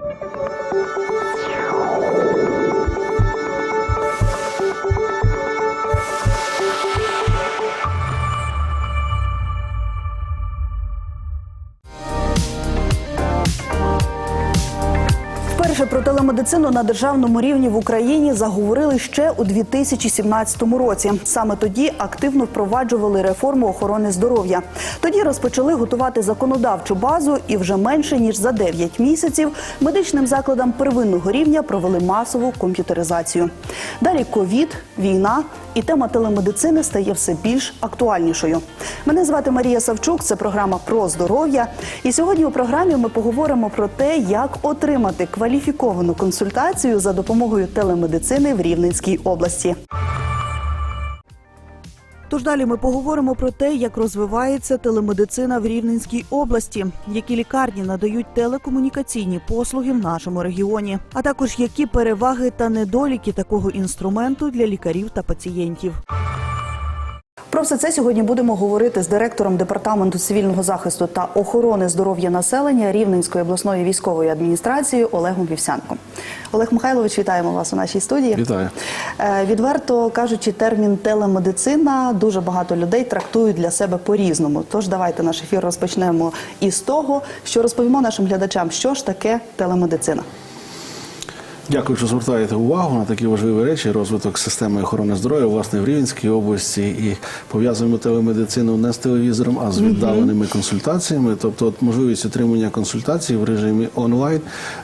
you про телемедицину на державному рівні в Україні заговорили ще у 2017 році. Саме тоді активно впроваджували реформу охорони здоров'я. Тоді розпочали готувати законодавчу базу, і вже менше ніж за 9 місяців медичним закладам первинного рівня провели масову комп'ютеризацію. Далі ковід, війна і тема телемедицини стає все більш актуальнішою. Мене звати Марія Савчук. Це програма про здоров'я. І сьогодні у програмі ми поговоримо про те, як отримати кваліфіковану консультацію за допомогою телемедицини в Рівненській області. Тож далі ми поговоримо про те, як розвивається телемедицина в Рівненській області, які лікарні надають телекомунікаційні послуги в нашому регіоні, а також які переваги та недоліки такого інструменту для лікарів та пацієнтів. Про все це сьогодні будемо говорити з директором департаменту цивільного захисту та охорони здоров'я населення Рівненської обласної військової адміністрації Олегом Вівсянком. Олег Михайлович, вітаємо вас у нашій студії. Вітаю. Е, Відверто кажучи, термін телемедицина дуже багато людей трактують для себе по-різному. Тож давайте наш ефір розпочнемо із того, що розповімо нашим глядачам, що ж таке телемедицина. Дякую, що звертаєте увагу на такі важливі речі. Розвиток системи охорони здоров'я власне в Рівненській області і пов'язуємо телемедицину не з телевізором, а з віддаленими консультаціями. Тобто, от можливість отримання консультацій в режимі онлайн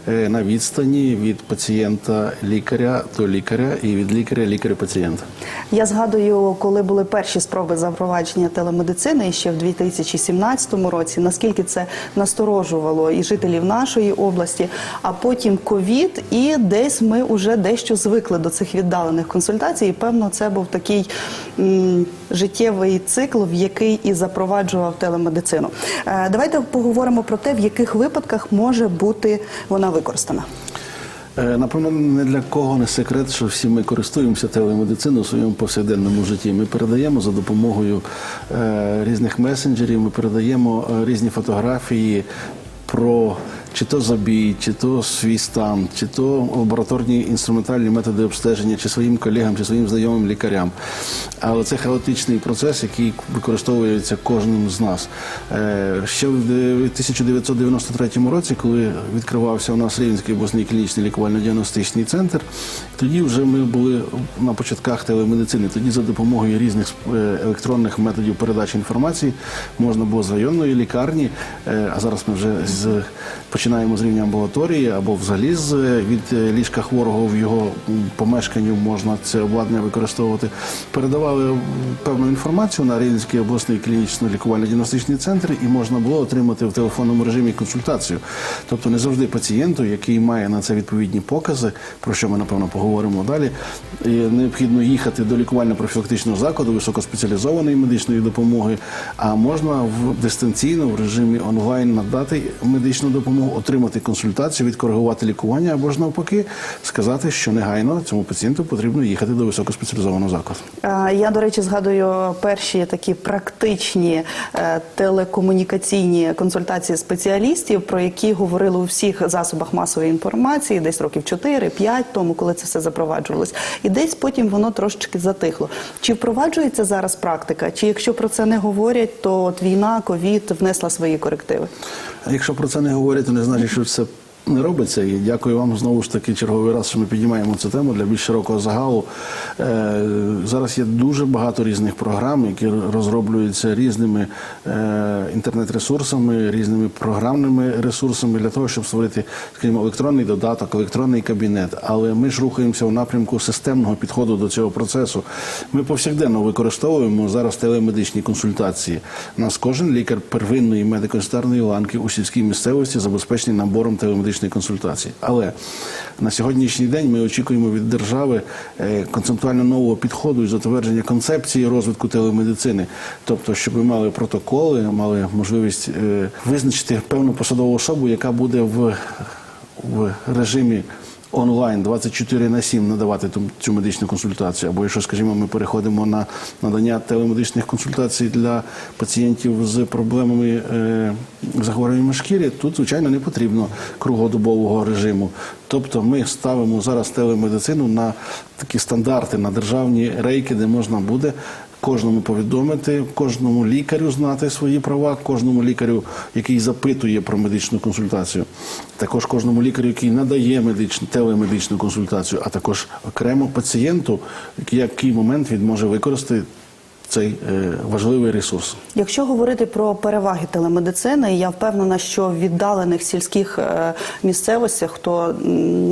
е, на відстані від пацієнта лікаря до лікаря і від лікаря лікаря пацієнта. Я згадую, коли були перші спроби запровадження телемедицини ще в 2017 році, наскільки це насторожувало і жителів нашої області, а потім ковід, і десь ми вже дещо звикли до цих віддалених консультацій. І певно, це був такий м, життєвий цикл, в який і запроваджував телемедицину. Е, давайте поговоримо про те, в яких випадках може бути вона використана. Е, Напевно, не для кого не секрет, що всі ми користуємося телемедициною у своєму повсякденному житті. Ми передаємо за допомогою е, різних месенджерів, ми передаємо е, різні фотографії про чи то забій, чи то свій стан, чи то лабораторні інструментальні методи обстеження, чи своїм колегам, чи своїм знайомим лікарям. Але це хаотичний процес, який використовується кожним з нас. Е, Ще в 1993 році, коли відкривався у нас Рівненський обласний клінічний лікувально-діагностичний центр, тоді вже ми були на початках телемедицини. Тоді за допомогою різних е, електронних методів передачі інформації можна було з районної лікарні, е, а зараз ми вже з починаємо з рівня амбулаторії або взагалі з від е, ліжка хворого в його помешканню можна це обладнання використовувати. Передавали певну інформацію на Рівненський обласний клінічно лікувально-діагностичний центр, і можна було отримати в телефонному режимі консультацію. Тобто не завжди пацієнту, який має на це відповідні покази, про що ми напевно поговоримо далі. і Необхідно їхати до лікувально-профілактичного закладу високоспеціалізованої медичної допомоги, а можна в дистанційно в режимі онлайн надати медичну допомогу, отримати консультацію, відкоригувати лікування або ж навпаки сказати, що негайно цьому пацієнту потрібно їхати до високоспеціалізованого закладу. Е, Я, до речі, згадую перші такі практичні е, телекомунікаційні консультації спеціалістів, про які говорили у всіх засобах масової інформації, десь років 4-5 тому, коли це все запроваджувалось. І десь потім воно трошечки затихло. Чи впроваджується зараз практика? Чи якщо про це не говорять, то от війна, ковід внесла свої корективи? Якщо про це не говорять, то не значить, що це не робиться. І дякую вам знову ж таки черговий раз, що ми піднімаємо цю тему для більш широкого загалу. Е, зараз є дуже багато різних програм, які розроблюються різними е, інтернет-ресурсами, різними програмними ресурсами для того, щоб створити, скажімо, електронний додаток, електронний кабінет. Але ми ж рухаємося в напрямку системного підходу до цього процесу. Ми повсякденно використовуємо зараз телемедичні консультації. У нас кожен лікар первинної медико-санітарної ланки у сільській місцевості забезпечений набором телемедичної консультації. Але на сьогоднішній день ми очікуємо від держави е, концептуально нового підходу і затвердження концепції розвитку телемедицини, тобто, щоб ми мали протоколи, мали можливість е, визначити певну посадову особу, яка буде в, в режимі онлайн 24 на 7 надавати ту- цю медичну консультацію, або якщо, скажімо, ми переходимо на надання телемедичних консультацій для пацієнтів з проблемами е, захворюваннями шкіри, тут, звичайно, не потрібно круглодобового режиму. Тобто ми ставимо зараз телемедицину на такі стандарти, на державні рейки, де можна буде кожному повідомити, кожному лікарю знати свої права, кожному лікарю, який запитує про медичну консультацію, також кожному лікарю, який надає медичну телемедичну консультацію, а також окремо пацієнту, який момент він може використати цей е, важливий ресурс. Якщо говорити про переваги телемедицини, я впевнена, що в віддалених сільських е, місцевостях, хто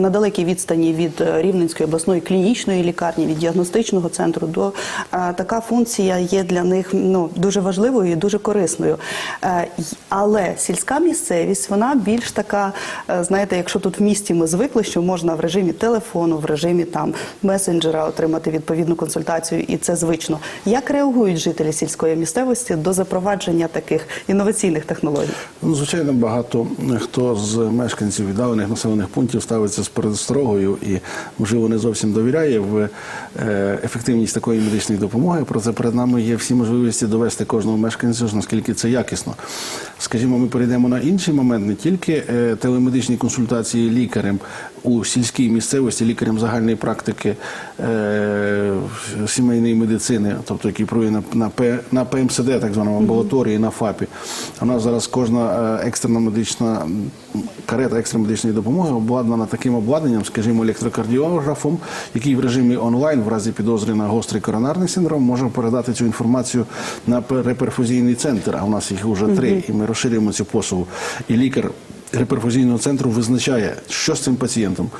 на далекій відстані від е, Рівненської обласної клінічної лікарні, від діагностичного центру, до така функція є для них ну дуже важливою і дуже корисною. Але сільська місцевість вона більш така, знаєте, якщо тут в місті ми звикли, що можна в режимі телефону, в режимі там месенджера отримати відповідну консультацію, і це звично. Як реагують жителі сільської місцевості до запровадження таких інноваційних технологій? Ну, звичайно, багато хто з мешканців віддалених населених пунктів ставиться з пересторогою і, можливо, не зовсім довіряє в е, ефективність такої медичної допомоги. Проте перед нами є всі можливості довести кожного мешканця, наскільки це якісно. Скажімо, ми перейдемо на інший момент, не тільки е, телемедичні консультації лікарем у сільській місцевості, лікарем загальної практики е, сімейної медицини, тобто який проводить на, на, П- на ПМСД, так званому амбулаторії, на ФАПі. У нас зараз кожна е, екстрена медична карета екстреної медичної допомоги обладнана таким обладнанням, скажімо, електрокардіографом, який в режимі онлайн, в разі підозри на гострий коронарний синдром, може передати цю інформацію на реперфузійний центр. А у нас їх вже три, і ми розширюємо цю послугу. І лікар реперфузійного центру визначає, що з цим пацієнтом.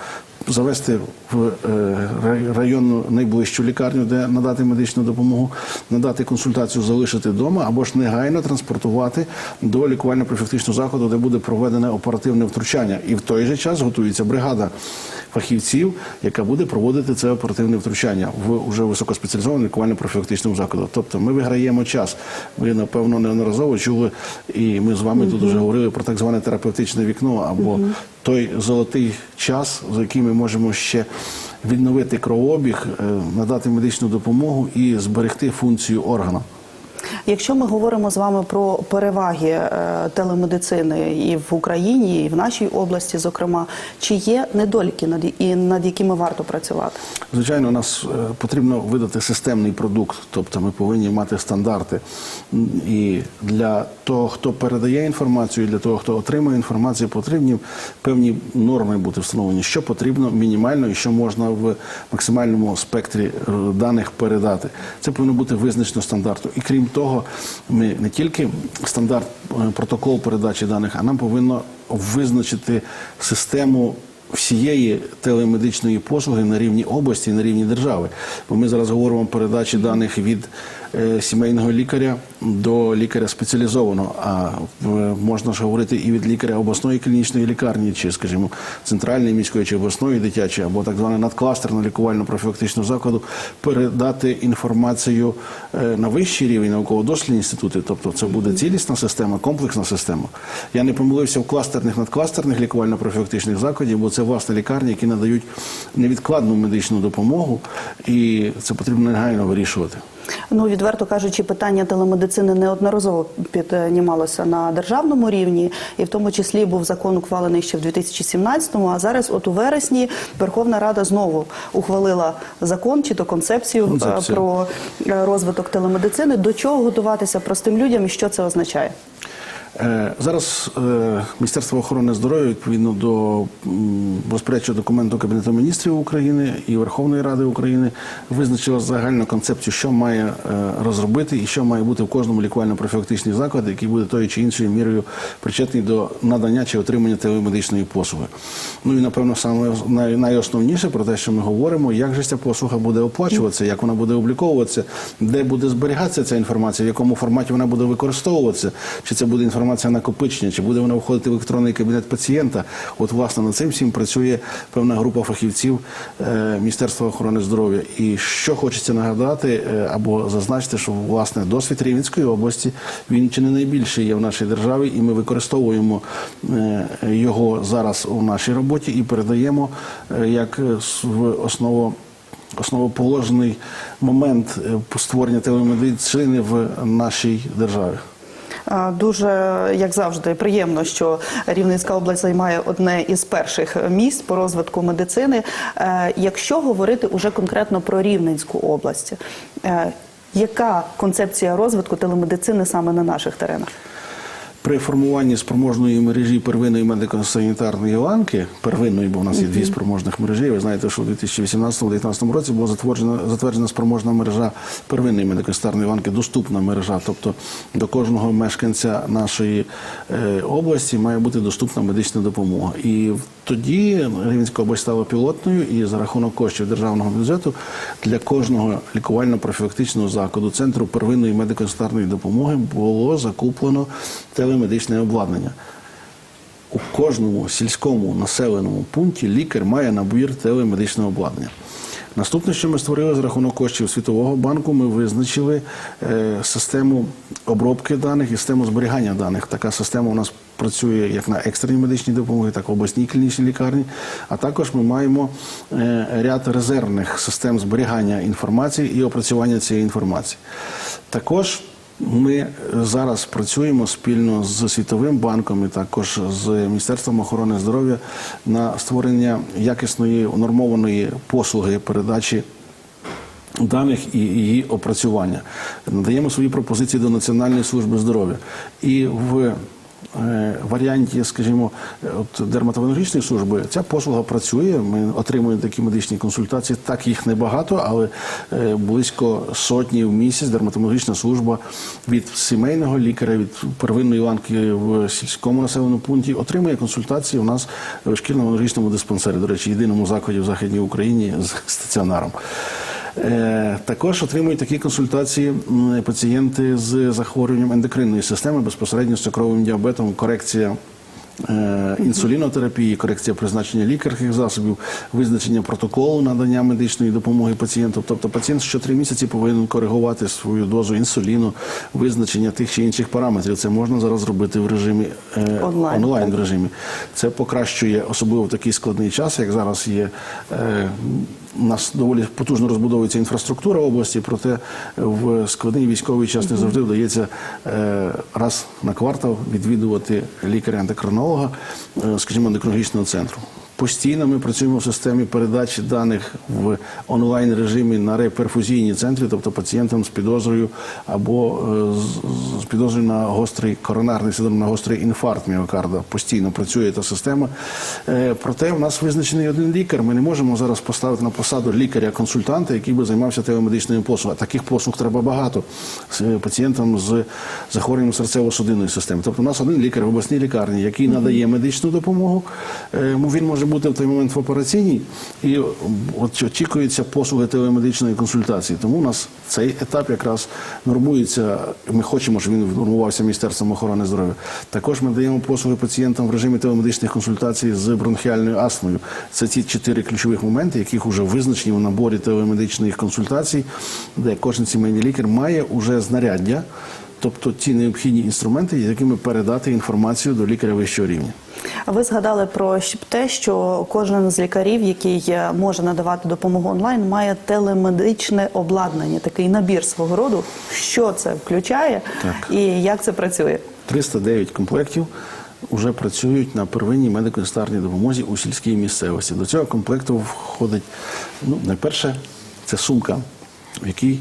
Завести в е, районну найближчу лікарню, де надати медичну допомогу, надати консультацію, залишити вдома, або ж негайно транспортувати до лікувально-профілактичного закладу, де буде проведене оперативне втручання. І в той же час готується бригада фахівців, яка буде проводити це оперативне втручання в уже високоспеціалізованому лікувально-профілактичному закладу. Тобто ми виграємо час. Ви напевно неодноразово чули, і ми з вами тут вже говорили про так зване терапевтичне вікно або той золотий час, за який ми можемо ще відновити кровообіг, е, надати медичну допомогу і зберегти функцію органа. Якщо ми говоримо з вами про переваги е, телемедицини і в Україні, і в нашій області, зокрема, чи є недоліки над якими варто працювати? Звичайно, нас е, потрібно видати системний продукт, тобто ми повинні мати стандарти. І для того, хто передає інформацію, і для того, хто отримує інформацію, потрібні певні норми бути встановлені, що потрібно мінімально і що можна в максимальному спектрі е, даних передати. Це повинно бути визначено стандарту. І крім того, ми не тільки стандарт е, протокол передачі даних, а нам повинно визначити систему всієї телемедичної послуги на рівні області на рівні держави. Бо ми зараз говоримо про передачі даних від сімейного лікаря до лікаря спеціалізованого. А е, можна ж говорити і від лікаря обласної клінічної лікарні, чи, скажімо, центральної міської чи обласної дитячої, або так зване надкластерно лікувально-профілактичного закладу, передати інформацію е, на вищий рівень науково-дослідні інститути. Тобто це буде цілісна система, комплексна система. Я не помилився в кластерних надкластерних лікувально-профілактичних закладів, бо це власне лікарні, які надають невідкладну медичну допомогу, і це потрібно негайно вирішувати. Ну, відверто кажучи, питання телемедицини неодноразово піднімалося на державному рівні, і в тому числі був закон ухвалений ще в 2017-му, А зараз, от у вересні, Верховна Рада знову ухвалила закон чи то концепцію, е, Концепцію. про е, розвиток телемедицини. До чого готуватися простим людям і що це означає? Е, Зараз е, Міністерство охорони здоров'я відповідно до розпорядчого документу Кабінету міністрів України і Верховної Ради України визначило загальну концепцію, що має е, розробити і що має бути в кожному лікувально-профілактичній закладі, який буде тою чи іншою мірою причетний до надання чи отримання телемедичної послуги. Ну і напевно саме найосновніше про те, що ми говоримо, як же ця послуга буде оплачуватися, як вона буде обліковуватися, де буде зберігатися ця інформація, в якому форматі вона буде використовуватися, чи це буде інформація накопичення, чи буде вона входити в електронний кабінет пацієнта. От власне над цим всім працює певна група фахівців е, Міністерства охорони здоров'я. І що хочеться нагадати е, або зазначити, що власне досвід Рівненської області він чи не найбільший є в нашій державі, і ми використовуємо е, його зараз у нашій роботі і передаємо як в основу основоположний момент створення телемедицини в нашій державі. Дуже, як завжди, приємно, що Рівненська область займає одне із перших місць по розвитку медицини. Е, Якщо говорити уже конкретно про Рівненську область, е, яка концепція розвитку телемедицини саме на наших теренах? При формуванні спроможної мережі первинної медико-санітарної ланки, первинної, бо в нас є дві спроможних мережі. Ви знаєте, що в 2018-2019 році була затверджена, затверджена спроможна мережа первинної медико-санітарної ланки, доступна мережа. Тобто до кожного мешканця нашої е, області має бути доступна медична допомога. І тоді Рівненська область стала пілотною, і за рахунок коштів державного бюджету для кожного лікувально-профілактичного закладу центру первинної медико-санітарної допомоги було закуплено телемедичне обладнання. У кожному сільському населеному пункті лікар має набір телемедичного обладнання. Наступне, що ми створили за рахунок коштів Світового банку, ми визначили е, систему обробки даних і систему зберігання даних. Така система у нас працює як на екстреній медичній допомозі, так і в обласній клінічній лікарні. А також ми маємо е, ряд резервних систем зберігання інформації і опрацювання цієї інформації. Також ми зараз працюємо спільно з Світовим банком і також з Міністерством охорони здоров'я на створення якісної нормованої послуги передачі даних і її опрацювання. Надаємо свої пропозиції до Національної служби здоров'я. І в варіанті, скажімо, е, от дерматологічної служби ця послуга працює. Ми отримуємо такі медичні консультації. Так їх небагато, але е, близько сотні в місяць дерматологічна служба від сімейного лікаря, від первинної ланки в сільському населеному пункті отримує консультації у нас в шкільно-онологічному диспансері. До речі, єдиному закладі в Західній Україні з стаціонаром. Е, Також отримують такі консультації пацієнти з захворюванням ендокринної системи, безпосередньо з цукровим діабетом, корекція. е, Інсулінотерапії, корекція призначення лікарських засобів, визначення протоколу надання медичної допомоги пацієнту. Тобто пацієнт щотри місяці повинен коригувати свою дозу інсуліну, визначення тих чи інших параметрів. Це можна зараз зробити в режимі е, Онлайн, онлайн режимі. Це покращує, особливо в такий складний час, як зараз є. Е, у нас доволі потужно розбудовується інфраструктура області, проте в складний військовий час не завжди вдається е, раз на квартал відвідувати лікаря-ендокринолога, е, скажімо, ендокринологічного центру. Постійно ми працюємо в системі передачі даних в онлайн режимі на реперфузійні центри, тобто пацієнтам з підозрою або е, з- підозрою на гострий коронарний синдром, на гострий інфаркт міокарда. Постійно працює та система. Е, Проте в нас визначений один лікар. Ми не можемо зараз поставити на посаду лікаря-консультанта, який би займався телемедичною послугою. А Таких послуг треба багато е, пацієнтам з захворюванням серцево-судинної системи. Тобто у нас один лікар в обласній лікарні, який надає медичну допомогу. Він може бути в той момент в операційній і м, очікується послуги телемедичної консультації. Тому у нас цей етап якраз нормується. Ми хочемо, щоб він нормувався Міністерством охорони здоров'я. Також ми даємо послуги пацієнтам в режимі телемедичних консультацій з бронхіальною астмою. Це ті чотири ключових моменти, яких вже визначені в наборі телемедичних консультацій, де кожен сімейний лікар має уже знаряддя. Тобто ті необхідні інструменти, якими передати інформацію до лікаря вищого рівня. А ви згадали про те, що кожен з лікарів, який е, може надавати допомогу онлайн, має телемедичне обладнання, такий набір свого роду. Що це включає Так. і як це працює? 309 комплектів вже працюють на первинній медико-санітарній допомозі у сільській місцевості. До цього комплекту входить, ну, найперше, це сумка, в якій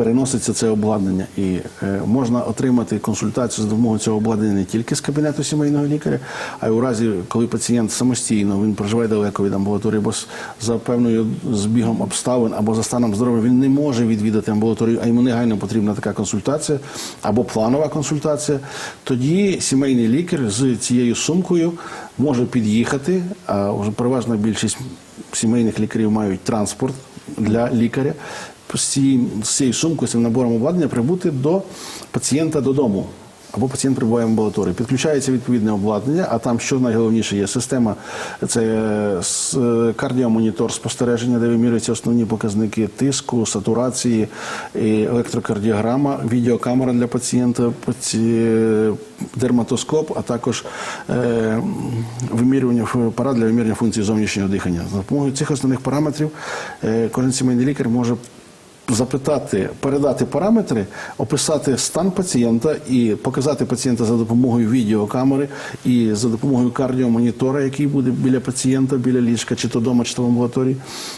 переноситься це обладнання. І е, можна отримати консультацію за допомогою цього обладнання не тільки з кабінету сімейного лікаря, а й у разі, коли пацієнт самостійно він проживає далеко від амбулаторії, бо за певною збігом обставин або за станом здоров'я він не може відвідати амбулаторію, а йому негайно потрібна така консультація або планова консультація. Тоді сімейний лікар з цією сумкою може під'їхати. А вже переважна більшість сімейних лікарів мають транспорт для лікаря. З цією, сумкою, цим набором обладнання прибути до пацієнта додому. або пацієнт перебуває в амбулаторії. Підключається відповідне обладнання, а там що найголовніше є система це е, е, кардіомонітор спостереження, де вимірюються основні показники тиску, сатурації, електрокардіограма, відеокамера для пацієнта, паці- дерматоскоп, а також е, вимірювання апарат для вимірювання функції зовнішнього дихання. За допомогою цих основних параметрів кожен сімейний лікар може запитати, передати параметри, описати стан пацієнта і показати пацієнта за допомогою відеокамери і за допомогою кардіомонітора, який буде біля пацієнта, біля ліжка, чи то вдома, чи то в амбулаторії,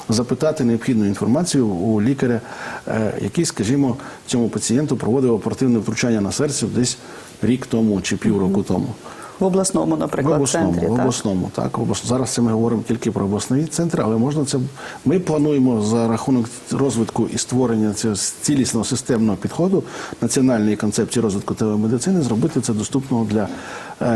запитати необхідну інформацію у лікаря, е, який, скажімо, цьому пацієнту проводив оперативне втручання на серце десь рік тому чи півроку тому. В обласному, В наприклад, обласному, центрі. в так? обласному, так, в обласному. зараз це ми говоримо тільки про обласний центр, але можна це. Ми плануємо за рахунок розвитку і створення цього цілісного системного підходу національної концепції розвитку телемедицини, зробити це доступного для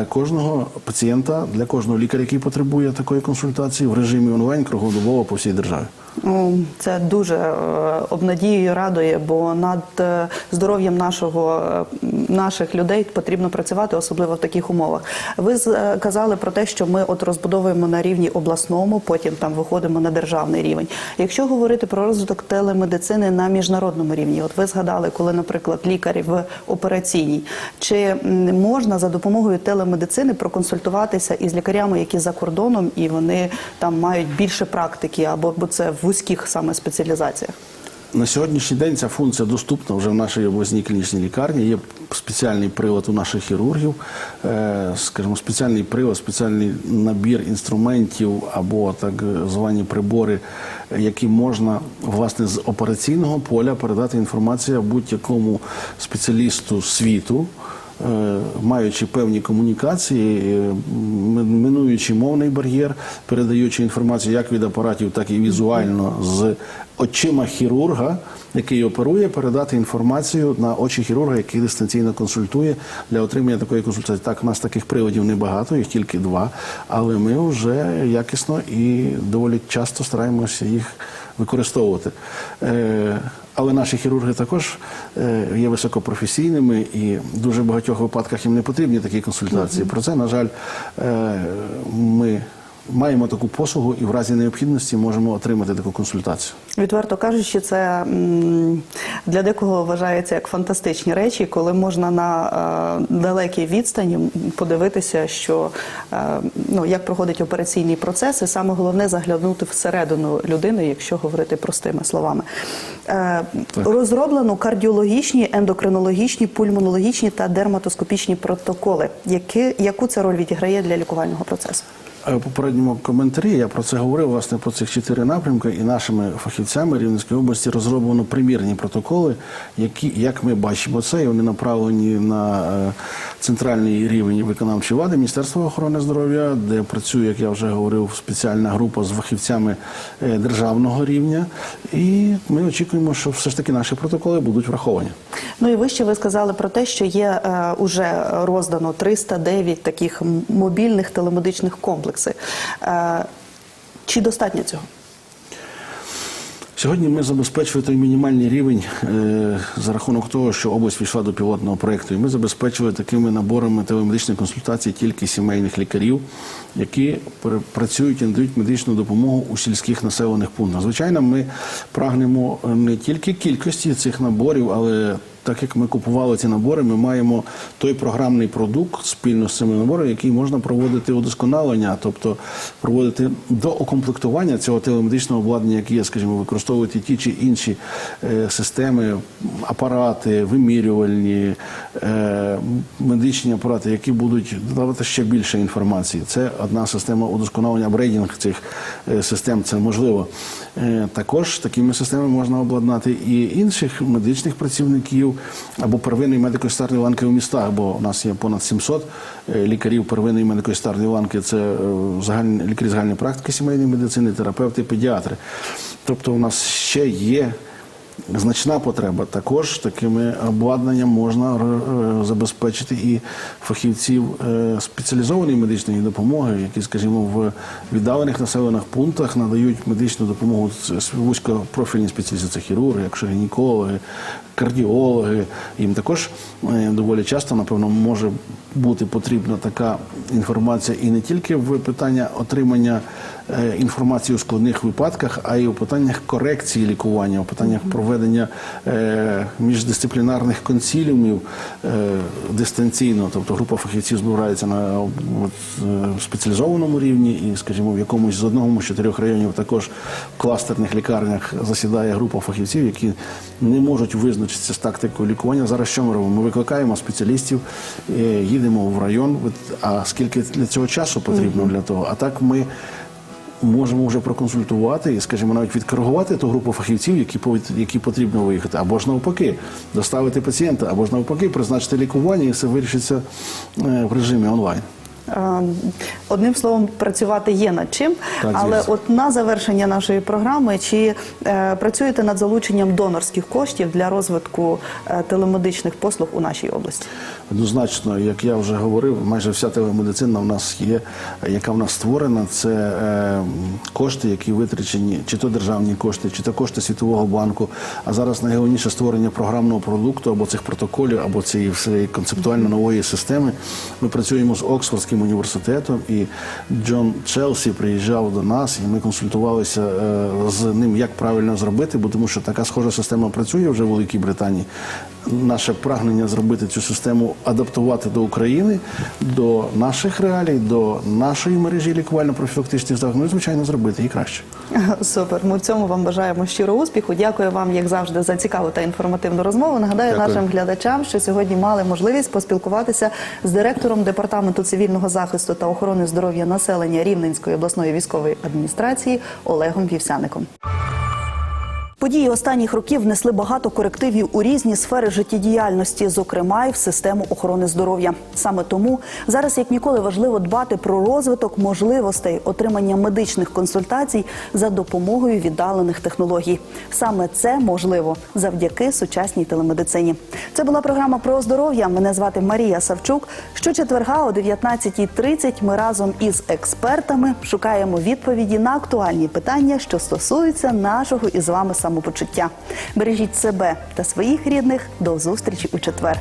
кожного пацієнта, для кожного лікаря, який потребує такої консультації в режимі онлайн круглодобово по всій державі. Ну, Це дуже е, обнадіює, радує, бо над е, здоров'ям нашого е, наших людей потрібно працювати, особливо в таких умовах. Ви е, казали про те, що ми от розбудовуємо на рівні обласному, потім там виходимо на державний рівень. Якщо говорити про розвиток телемедицини на міжнародному рівні, от ви згадали, коли, наприклад, лікар в операційній, чи можна за допомогою телемедицини проконсультуватися із лікарями, які за кордоном, і вони там мають більше практики, або бо це в вузьких саме спеціалізаціях? На сьогоднішній день ця функція доступна вже в нашій обласній клінічній лікарні. Є спеціальний прилад у наших хірургів, е, скажімо, спеціальний прилад, спеціальний набір інструментів або так звані прибори, які можна власне з операційного поля передати інформацію будь-якому спеціалісту світу. Е, Маючи певні комунікації, е, минуючи мовний бар'єр, передаючи інформацію як від апаратів, так і візуально з очима хірурга, який оперує, передати інформацію на очі хірурга, який дистанційно консультує для отримання такої консультації. Так, у нас таких приводів небагато, їх тільки два, але ми вже якісно і доволі часто стараємося їх використовувати. Е, Але наші хірурги також е, є високопрофесійними і в дуже багатьох випадках їм не потрібні такі консультації. Про це, на жаль, е, ми маємо таку послугу і в разі необхідності можемо отримати таку консультацію. Відверто кажучи, це для декого вважається як фантастичні речі, коли можна на е, далекій відстані подивитися, що е, ну як проходить операційний процес, і саме головне заглянути всередину людини, якщо говорити простими словами. Е, розроблено кардіологічні, ендокринологічні, пульмонологічні та дерматоскопічні протоколи. Які, яку це роль відіграє для лікувального процесу? Е, попередньому коментарі я про це говорив власне про цих чотири напрямки, і нашими фахівцями Рівненської області розроблено примірні протоколи, які, як ми бачимо це, і вони направлені на е, центральний рівень виконавчої влади Міністерства охорони здоров'я, де працює, як я вже говорив, спеціальна група з фахівцями е, державного рівня. І ми очікуємо, що все ж таки наші протоколи будуть враховані. Ну і вище ви сказали про те, що є уже роздано 309 таких мобільних телемедичних комплексів. Е, чи достатньо цього? Сьогодні ми забезпечили той мінімальний рівень е, за рахунок того, що область війшла до пілотного проєкту. І ми забезпечили такими наборами телемедичних консультацій тільки сімейних лікарів, які працюють і надають медичну допомогу у сільських населених пунктах. Звичайно, ми прагнемо не тільки кількості цих наборів, але так як ми купували ці набори, ми маємо той програмний продукт спільно з цими наборами, який можна проводити удосконалення, тобто проводити до окомплектування цього телемедичного обладнання, яке є, скажімо, використовувати ті чи інші е, системи, апарати, вимірювальні, е, медичні апарати, які будуть давати ще більше інформації. Це одна система удосконалення, апгрейдинг цих е, систем. Це можливо. Також такими системами можна обладнати і інших медичних працівників або первинної медико-санітарної ланки у містах, бо у нас є понад 700 е, лікарів первинної медико-санітарної ланки. Це е, загальні лікарі загальної практики сімейної медицини, терапевти, педіатри. Тобто, у нас ще є значна потреба. Також такими обладнанням можна е, забезпечити і фахівців е, спеціалізованої медичної допомоги, які, скажімо, в віддалених населених пунктах надають медичну допомогу вузькопрофільні спеціалісти, це хірурги, якщо гінекологи, кардіологи. Їм також е, доволі часто, напевно, може бути потрібна така інформація і не тільки в питання отримання е, інформації у складних випадках, а й у питаннях корекції лікування, у питаннях проведення е, міждисциплінарних консіліумів е, дистанційно. Тобто група фахівців збирається на е, спеціалізованому рівні і, скажімо, в якомусь з одного з чотирьох районів також в кластерних лікарнях засідає група фахівців, які не можуть визначитися з тактикою лікування. Зараз що ми робимо? Ми викликаємо спеціалістів, е, їдемо в район. А скільки для цього часу потрібно для того? А так ми можемо вже проконсультувати і, скажімо, навіть відкоригувати ту групу фахівців, які які потрібно виїхати, або ж навпаки, доставити пацієнта, або ж навпаки, призначити лікування, і все вирішиться е, в режимі онлайн. Е, Одним словом, працювати є над чим. Так, Але от на завершення нашої програми, чи е, працюєте над залученням донорських коштів для розвитку е, телемедичних послуг у нашій області? Однозначно, як я вже говорив, майже вся телемедицина в нас є, яка в нас створена. Це е, кошти, які витрачені, чи то державні кошти, чи то кошти Світового банку. А зараз найголовніше створення програмного продукту або цих протоколів, або цієї всієї концептуально нової системи. Ми працюємо з Оксфордським університетом, і Джон Челсі приїжджав до нас, і ми консультувалися е, з ним, як правильно зробити, бо тому що така схожа система працює вже в Великій Британії. Наше прагнення зробити цю систему адаптувати до України, до наших реалій, до нашої мережі лікувально-профілактичних заходів, ну і звичайно зробити і краще. Супер. Ми в цьому вам бажаємо щиро успіху. Дякую вам, як завжди, за цікаву та інформативну розмову. Нагадаю Дякую. нашим глядачам, що сьогодні мали можливість поспілкуватися з директором департаменту цивільного захисту та охорони здоров'я населення Рівненської обласної військової адміністрації Олегом Вівсяником. Події останніх років внесли багато корективів у різні сфери життєдіяльності, зокрема й в систему охорони здоров'я. Саме тому зараз як ніколи важливо дбати про розвиток можливостей отримання медичних консультацій за допомогою віддалених технологій. Саме це можливо завдяки сучасній телемедицині. Це була програма про здоров'я. Мене звати Марія Савчук. Щочетверга о 19.30 ми разом із експертами шукаємо відповіді на актуальні питання, що стосуються нашого із вами самопочуття. Бережіть себе та своїх рідних. До зустрічі у четвер.